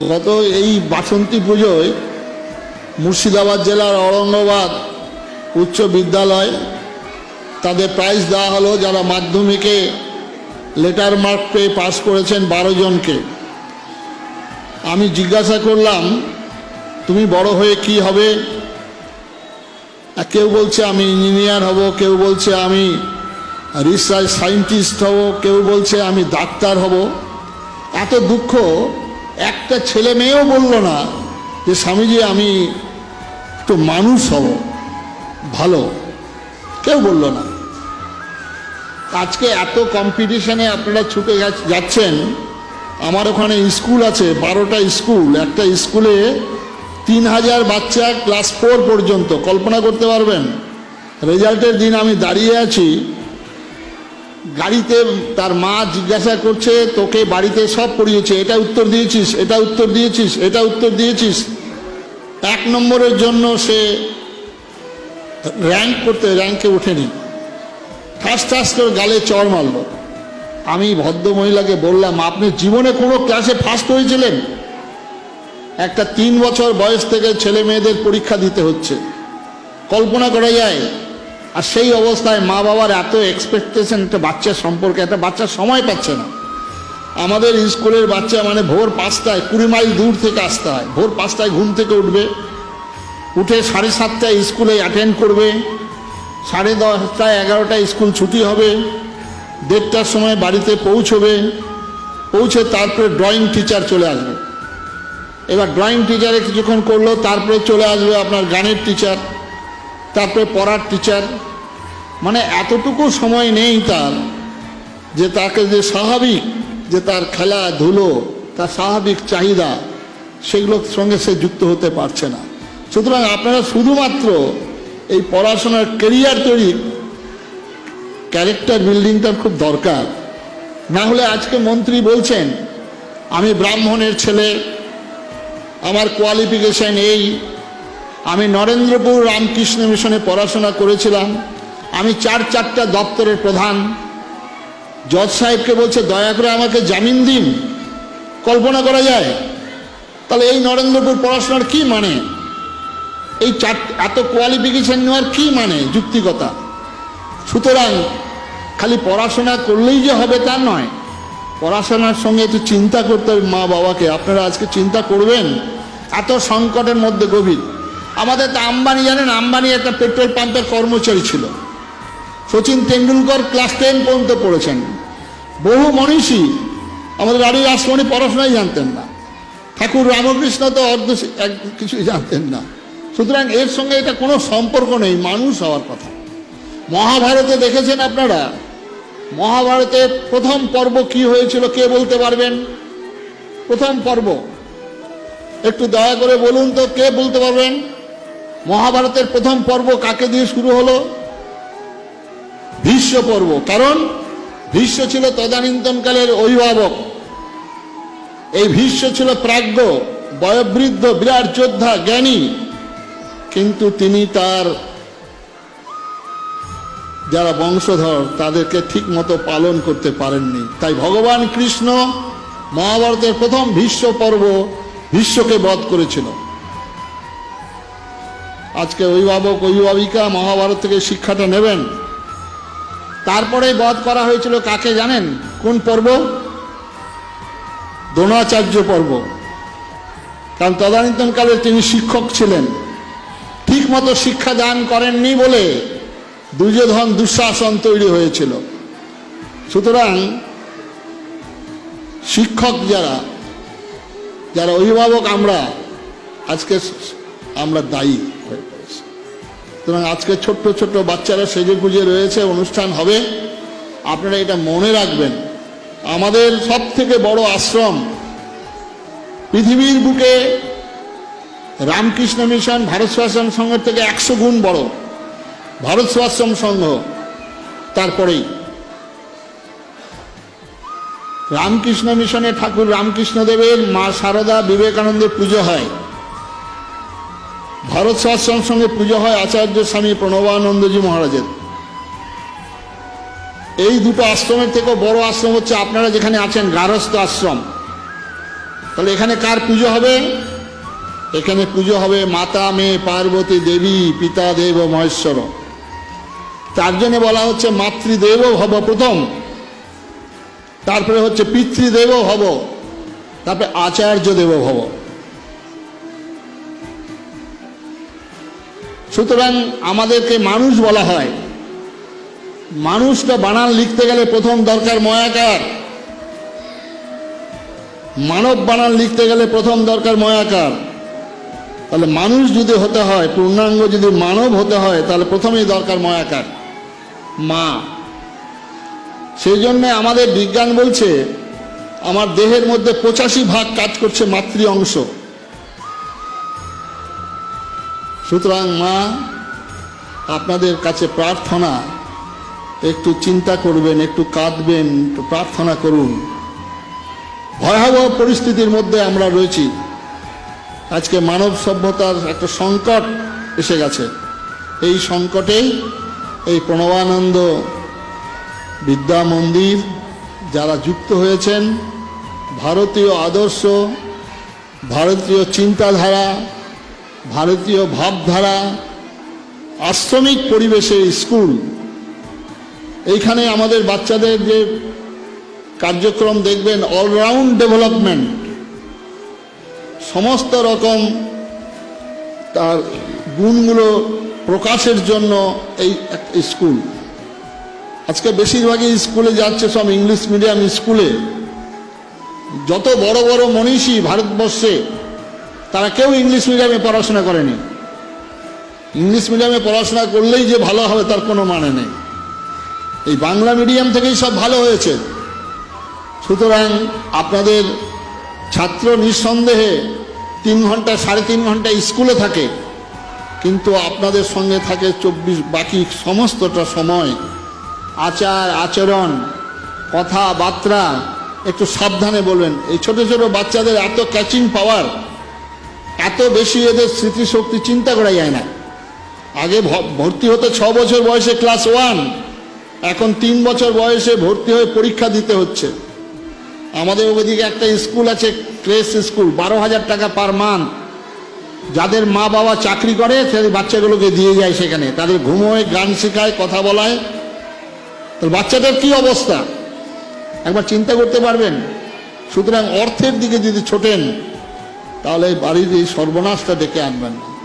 গত এই বাসন্তী পুজোয় মুর্শিদাবাদ জেলার ঔরঙ্গাবাদ উচ্চ বিদ্যালয়, তাদের প্রাইজ দেওয়া হলো যারা মাধ্যমিকে লেটার মার্ক পেয়ে পাস করেছেন বারো জনকে। আমি জিজ্ঞাসা করলাম, তুমি বড় হয়ে কি হবে? কেউ বলছে, আমি ইঞ্জিনিয়ার হব। কেউ বলছে, আমি রিসার্চ সায়েন্টিস্ট হব। কেউ বলছে, আমি ডাক্তার হব। এত দুঃখ একটা ছেলে মেয়েও বলল না যে, স্বামীজি, আমি একটু মানুষ হব, ভালো। কেউ বলল না। আজকে এত কম্পিটিশনে আপনারা ছুটে যাচ্ছেন, আমার ওখানে স্কুল আছে, বারোটা স্কুল। একটা স্কুলে তিন হাজার বাচ্চা ক্লাস ফোর পর্যন্ত, কল্পনা করতে পারবেন? রেজাল্টের দিন আমি দাঁড়িয়ে আছি গাড়িতে তার মা জিজ্ঞাসা করছে, তোকে বাড়িতে সব পড়িয়েছে, এটা উত্তর দিয়েছিস, এটা উত্তর দিয়েছিস, এটা উত্তর দিয়েছিস? এক নম্বরের জন্য সে র্যাঙ্ক করতে, র্যাঙ্কে ওঠেনি। ঠাস ঠাস করে গালে চড় মারল। আমি ভদ্র মহিলাকে বললাম, আপনি জীবনে কোনো ক্লাসে ফার্স্ট হয়েছিলেন? একটা তিন বছর বয়স থেকে ছেলে মেয়েদের পরীক্ষা দিতে হচ্ছে। কল্পনা করা যায় আর সেই অবস্থায় মা বাবার এত এক্সপেকটেশন একটা বাচ্চার সম্পর্কে, একটা বাচ্চা সময় পাচ্ছে না। আমাদের স্কুলের বাচ্চা মানে ভোর পাঁচটায়, কুড়ি মাইল দূর থেকে আসতে হয়। ভোর পাঁচটায় ঘুম থেকে উঠবে। উঠে সাড়ে সাতটায় স্কুলে অ্যাটেন্ড করবে। সাড়ে দশটায়, এগারোটায় স্কুল ছুটি হবে। দেড়টার সময় বাড়িতে পৌঁছবে। পৌঁছে তারপরে ড্রয়িং টিচার চলে আসবে। এবার ড্রয়িং টিচারে কিছুক্ষণ করল, তারপরে চলে আসবে আপনার গানের টিচার তারপরে পড়ার টিচার মানে এতটুকু সময় নেই তার, যে তাকে যে স্বাভাবিক, যে তার খেলা ধুলো, তার স্বাভাবিক চাহিদা, সেগুলোর সঙ্গে সে যুক্ত হতে পারছে না। সুতরাং আপনারা শুধুমাত্র এই পড়াশোনার কেরিয়ার তৈরি ক্যারেক্টার বিল্ডিংটার খুব দরকার। না হলে আজকে মন্ত্রী বলছেন, আমি ব্রাহ্মণের ছেলে, আমার কোয়ালিফিকেশান এই, আমি নরেন্দ্রপুর রামকৃষ্ণ মিশনে পড়াশোনা করেছিলাম আমি চার চারটা দপ্তরের প্রধান। জজ সাহেবকে বলছে, দয়া করে আমাকে জামিন দিন। কল্পনা করা যায়? তাহলে এই নরেন্দ্রপুর পড়াশোনার কি মানে? এই চার, এত কোয়ালিফিকেশন নেওয়ার কি মানে যুক্তিকতা সুতরাং খালি পড়াশোনা করলেই যে হবে তা নয়। পড়াশোনার সঙ্গে একটু চিন্তা করতে হবে মা বাবাকে। আপনারা আজকে চিন্তা করবেন? এত সংকটের মধ্যে গভীর। আমাদের তো আম্বানি, জানেন, আম্বানি একটা পেট্রোল পাম্পের কর্মচারী ছিল। সচিন তেন্ডুলকর ক্লাস টেন পর্যন্ত পড়েছেন। বহু মনীষী আমাদের বাড়ির আশ্রমণী পড়াশোনাই জানতেন না। ঠাকুর রামকৃষ্ণ তো অর্ধ কিছুই জানতেন না। সুতরাং এর সঙ্গে এটা কোনো সম্পর্ক নেই, মানুষ হওয়ার কথা। মহাভারতে দেখেছেন আপনারা? মহাভারতের প্রথম পর্ব কি হয়েছিল কে বলতে পারবেন? প্রথম পর্ব। একটু দয়া করে বলুন তো কে বলতে পারবেন? মহাভারতের প্রথম পর্ব কাকে দিয়ে শুরু হলো? ভীষ্ম পর্ব কারণ ভীষ্ম ছিল তদানীন্তনকালের অভিভাবক। এই ভীষ্ম ছিল প্রাজ্ঞ, বয়োবৃদ্ধ, বিরাট যোদ্ধা, জ্ঞানী। কিন্তু তিনি তার যারা বংশধর, তাদেরকে ঠিক মতো পালন করতে পারেননি। তাই ভগবান কৃষ্ণ মহাভারতের প্রথম ভীষ্ম পর্ব ভীষ্মকে বধ করেছিল। আজকে অভিভাবক, অভিভাবিকা মহাভারত থেকে শিক্ষাটা নেবেন। তারপরে বধ করা হয়েছিল কাকে জানেন? কোন পর্ব? দ্রোণাচার্য পর্ব। কারণ তদানীন্তনকালে তিনি শিক্ষক ছিলেন। ঠিক মতো শিক্ষা দান করেননি বলে দুর্যোধন দুঃশাসন তৈরি হয়েছিল। সুতরাং শিক্ষক যারা যারা অভিভাবক আমরা, আজকে আমরা দায়ী। সুতরাং আজকে ছোট্ট ছোট্ট বাচ্চারা সেজে গুজে রয়েছে, অনুষ্ঠান হবে। আপনারা এটা মনে রাখবেন। আমাদের সব থেকে বড় আশ্রম পৃথিবীর বুকে রামকৃষ্ণ মিশন, ভারত শাসন সংঘের থেকে একশো গুণ বড়। ভারত সেবাশ্রম সংঘ, তারপরেই রামকৃষ্ণ মিশনে ঠাকুর রামকৃষ্ণদেবের মা সারদা বিবেকানন্দের পুজো হয়। ভারত সেবাশ্রম সঙ্গে পুজো হয় আচার্য স্বামী প্রণবানন্দজি মহারাজের। এই দুটো আশ্রমের থেকেও বড় আশ্রম হচ্ছে আপনারা যেখানে আছেন গারস্থ আশ্রম। তাহলে এখানে কার পুজো হবে? এখানে পুজো হবে মাতা, মেয়ে, পার্বতী, দেবী, পিতা, দেব, মহেশ্বর। তার জন্য বলা হচ্ছে মাতৃদেব ভব প্রথম। তারপরে হচ্ছে পিতৃদেব ভব, তারপরে আচার্য দেব ভব। সুতরাং আমাদেরকে মানুষ বলা হয়। মানুষটা বানান লিখতে গেলে প্রথম দরকার ময়াকার মানব বানান লিখতে গেলে প্রথম দরকার ময়াকার তাহলে মানুষ যদি হতে হয়, পূর্ণাঙ্গ যদি মানব হতে হয়, তাহলে প্রথমেই দরকার ময়াকার মা। সেই জন্য আমাদের বিজ্ঞান বলছে, আমার দেহের মধ্যে পঁচাশি ভাগ কাজ করছে মাতৃ অংশ। সুতরাং মা, আপনাদের কাছে প্রার্থনা, একটু চিন্তা করবেন, একটু কাঁদবেন, একটু প্রার্থনা করুন। ভয়াবহ পরিস্থিতির মধ্যে আমরা রয়েছি। আজকে মানব সভ্যতার একটা সংকট এসে গেছে। এই সংকটেই এই প্রণবানন্দ বিদ্যা মন্দির, যারা যুক্ত হয়েছেন, ভারতীয় আদর্শ, ভারতীয় চিন্তাধারা ভারতীয় ভাবধারা, আশ্রমিক পরিবেশে স্কুল। এইখানে আমাদের বাচ্চাদের যে কার্যক্রম দেখবেন অলরাউন্ড ডেভেলপমেন্ট সমস্ত রকম তার গুণগুলো প্রকাশের জন্য এই স্কুল। আজকে বেশিরভাগই স্কুলে যাচ্ছে সব ইংলিশ মিডিয়াম স্কুলে। যত বড় বড় মনীষী ভারতবর্ষে তারা কেউ ইংলিশ মিডিয়ামে পড়াশোনা করেনি। ইংলিশ মিডিয়ামে পড়াশোনা করলেই যে ভালো হবে তার কোনো মানে নেই। এই বাংলা মিডিয়াম থেকেই সব ভালো হয়েছে। সুতরাং আপনাদের ছাত্র নিঃসন্দেহে তিন ঘণ্টা, সাড়ে তিন ঘণ্টা স্কুলে থাকে। কিন্তু আপনাদের সঙ্গে থাকে চব্বিশ, বাকি সমস্তটা সময়। আচার, আচরণ, কথাবার্তা, একটু সাবধানে বলবেন। এই ছোট ছোট বাচ্চাদের এত ক্যাচিং পাওয়ার এত বেশি এদের স্মৃতিশক্তি চিন্তা করা যায় না। আগে ভর্তি হতে ছ বছর বয়সে ক্লাস ওয়ান, এখন তিন বছর বয়সে ভর্তি হয়ে পরীক্ষা দিতে হচ্ছে। আমাদের ওদিকে একটা স্কুল আছে, ক্রেস স্কুল, বারো হাজার টাকা পার মান্থ যাদের মা বাবা চাকরি করে সেই বাচ্চাগুলোকে দিয়ে যায় সেখানে। তাদের ঘুমোয় গান শেখায়, কথা বলায়। তো বাচ্চাদের কি অবস্থা? একবার চিন্তা করতে পারবেন? সুতরাং অর্থের দিকে যদি ছোটেন তাহলে বাড়ির এই সর্বনাশটা ডেকে আনবেন না।